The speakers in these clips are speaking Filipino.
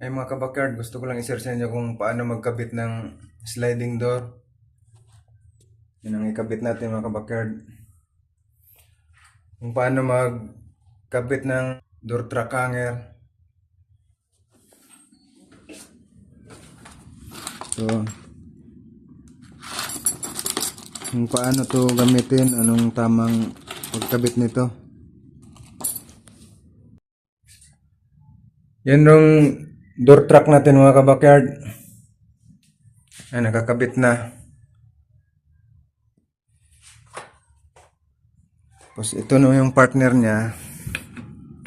Ay mga kabakyard, gusto ko lang i-share sa inyo kung paano magkabit ng sliding door. Yun ang ikabit natin mga kabakyard. Kung paano magkabit ng door track hanger. So, kung paano to gamitin, anong tamang pagkabit nito. Yan yung door track natin mga kabakyard. Ay, nakakabit na. Tapos ito no yung partner niya.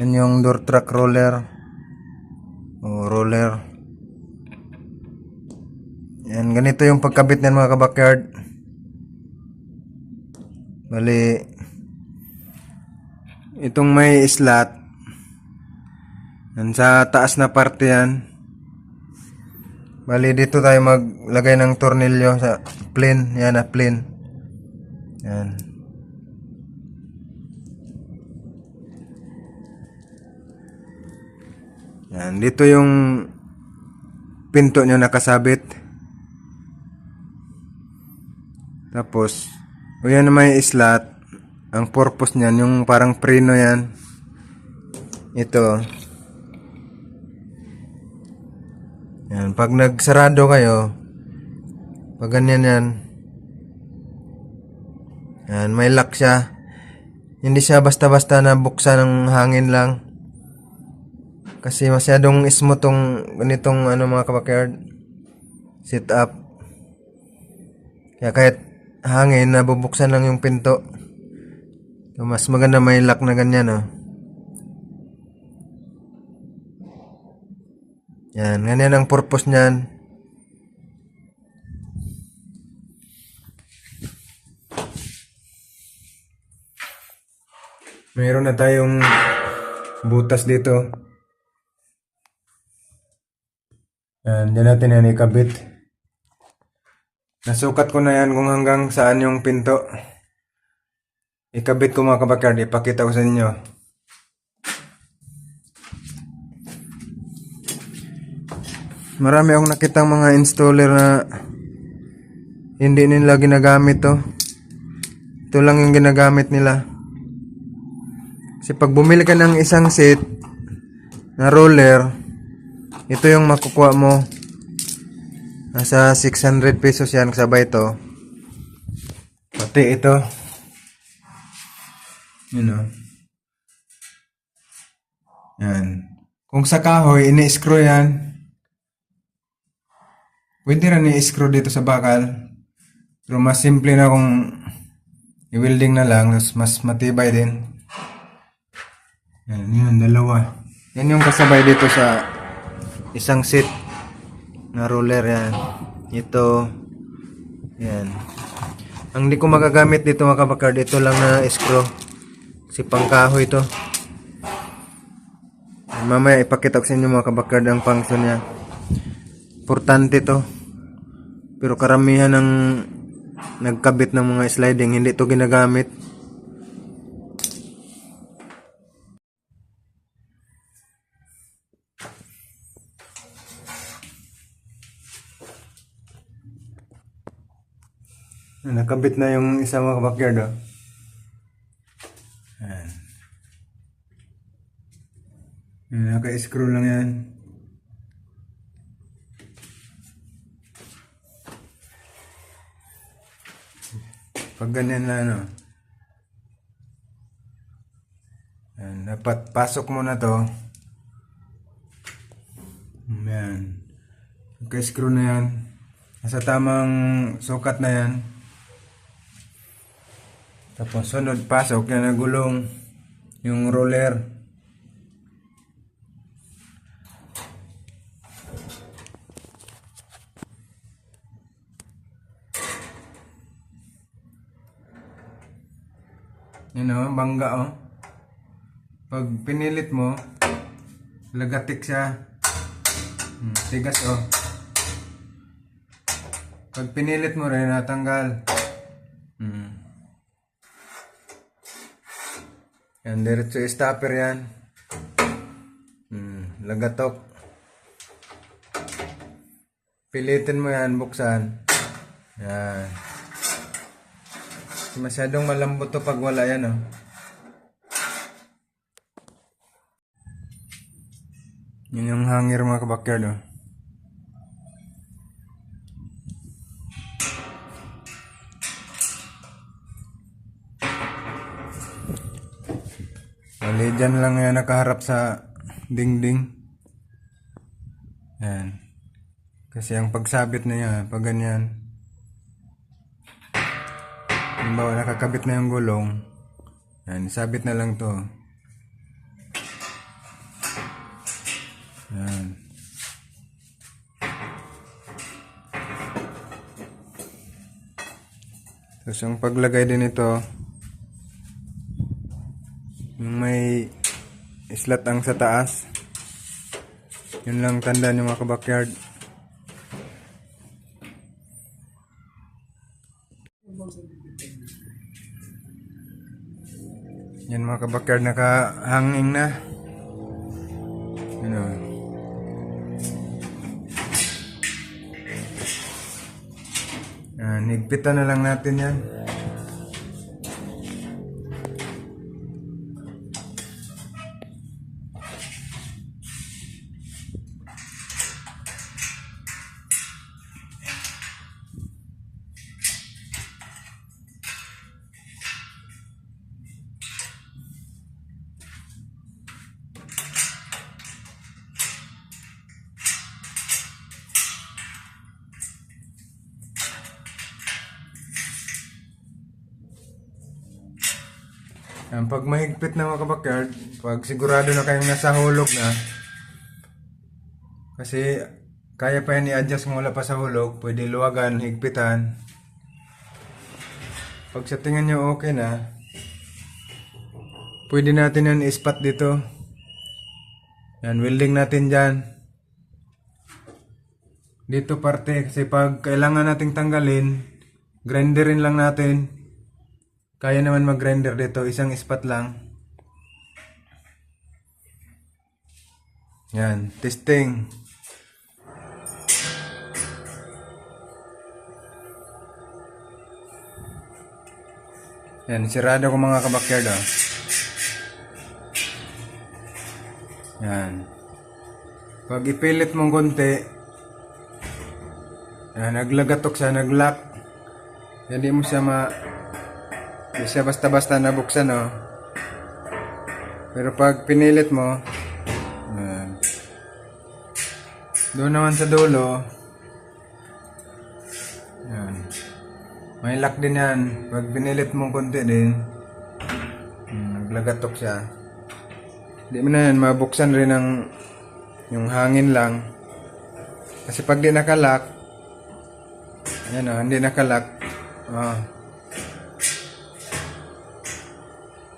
Yan yung door track roller. O roller. Yan, ganito yung pagkabit niyan mga kabakyard. Bali, itong may slot, yan sa taas na parte yan. Bali dito tayo maglagay ng tornilyo sa plane. Yan na plane. Yan. Yan. Dito yung pinto nyo nakasabit. Tapos, o yan may slot. Ang purpose niyan, yung parang preno yan. Ito. Yan, pag nagsarado kayo, pag ganyan yan, yan, may lock siya. Hindi siya basta-basta na buksan ng hangin lang. Kasi masyadong smooth tong ganitong ano mga kabakyard sit up. Kaya kahit hangin, nabubuksan lang yung pinto. So, mas maganda may lock na ganyan, oh. Yan, ganyan ang purpose niyan. Mayroon na tayong butas dito. Yan, dyan natin yan ikabit. Nasukat ko na yan kung hanggang saan yung pinto. Ikabit ko mga kabakyard, ipakita ko sa inyo. Marami akong nakitang mga installer na hindi nila ginagamit to. Ito lang yung ginagamit nila. Kasi pag bumili ka ng isang set na roller, ito yung makukuha mo. Nasa 600 pesos yan kasabay ito. Pati ito. You know. Yan. Kung sa kahoy, ini-screw yan. Pwede rin i-screw dito sa bakal. Pero mas simple na kung i-welding na lang, mas matibay din. Yan, yun, dalawa. Yan yung kasabay dito sa isang set na roller yan. Ito. Yan. Ang di ko magagamit dito mga kabakard, ito lang na screw. Si pangkahoy ito. Mamaya ipakita ko sa inyo mga kabakard ang function niya. Importante to. Pero karamihan ng nagkabit ng mga sliding, hindi to ginagamit. Nakabit na yung isa mga backyard oh. Ayan, Naka-screw lang yan. Pag ganyan na ano. Ayan, dapat pasok mo na to. Ayan. Naka-screw na yan. Nasa tamang sukat na yan. Tapos sunod pasok yan na gulong yung roller. Yun o, bangga o. Pag pinilit mo, lagatik siya. Hmm, tigas o. Pag pinilit mo rin, natanggal. Hmm. Yan, diretso stopper yan. Hmm, lagatok. pilitin mo yan, buksan. Yan. Masyadong malambot to pag wala yan, oh. Yun yung hanger mga kabakyard, oh. Bali, dyan lang yan nakaharap sa dingding. Yan. Kasi ang pagsabit na yan, pag ganyan. Halimbawa, nakakabit na yung gulong. Yan, sabit na lang to. Yan. Tapos yung paglagay din ito, yung may islat ang sa taas. Yun lang tanda ng mga kabakyard. Yan mga kabakyard nakahanging na. Ano? Yan, higpitan na lang natin yan. Yan, pag mahigpit na mga kabakyard, pag sigurado na kayong nasa hulog na, kasi kaya pa yan i-adjust wala pa sa hulog, pwede luwagan, higpitan. Pag sa tingin nyo okay na, pwede natin yan ispat dito. Yan, welding natin dyan. Dito parte, kasi pag kailangan nating tanggalin, grinderin lang natin. Kaya naman mag-grinder dito, isang ispat lang. Yan, testing. Yan, sirado ko mga kabakyard ah. Yan. Pag ipilit mong konti, yan, naglagatok siya, naglock. Hindi mo siya ma... Hindi siya basta-basta nabuksan, no? Pero pag pinilit mo, yan. Doon naman sa dulo, yan. May lock din yan. Pag pinilit mo konti din, naglagatok siya. Hindi mo na yan, mabuksan rin ng yung hangin lang. Kasi pag di nakalock, ayan o, hindi nakalock, oh,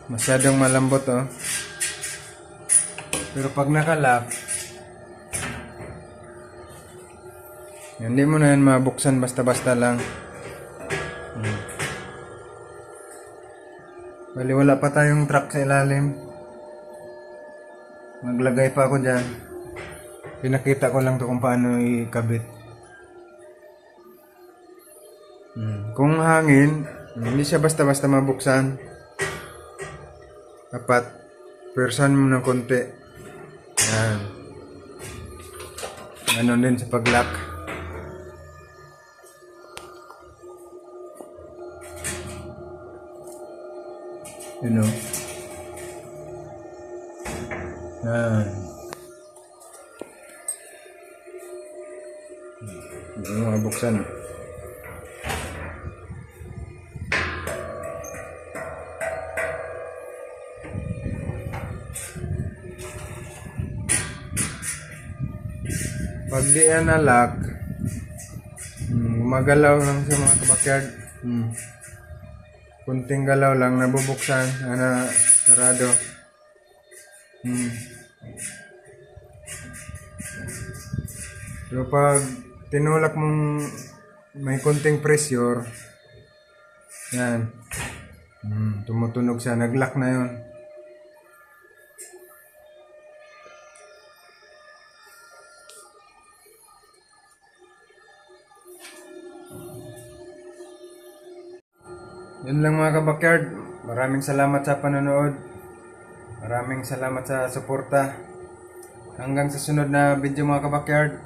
Masyadong malambot oh. Pero pag nakalock, hindi mo na yan mabuksan basta-basta lang. Hmm. Bali wala pa tayong truck sa ilalim. Maglagay pa ako dyan. Pinakita ko lang to kung paano ikabit. Hmm. Kung hangin, hindi siya basta-basta mabuksan. Dapat, persan mo ng konti. Yan. Ganon din sa pag-lock. You know? Pag di yan na lock, hmm, lang sa mga kabakyard. Hmm. Kunting galaw lang, nabubuksan, na sarado. Hmm. So pag tinulak mong may kunting pressure, yan. Hmm, tumutunog siya, nag-lock na yon. Yun lang mga kabakyard. Maraming salamat sa panonood. Maraming salamat sa suporta. Hanggang sa sunod na video mga kabakyard.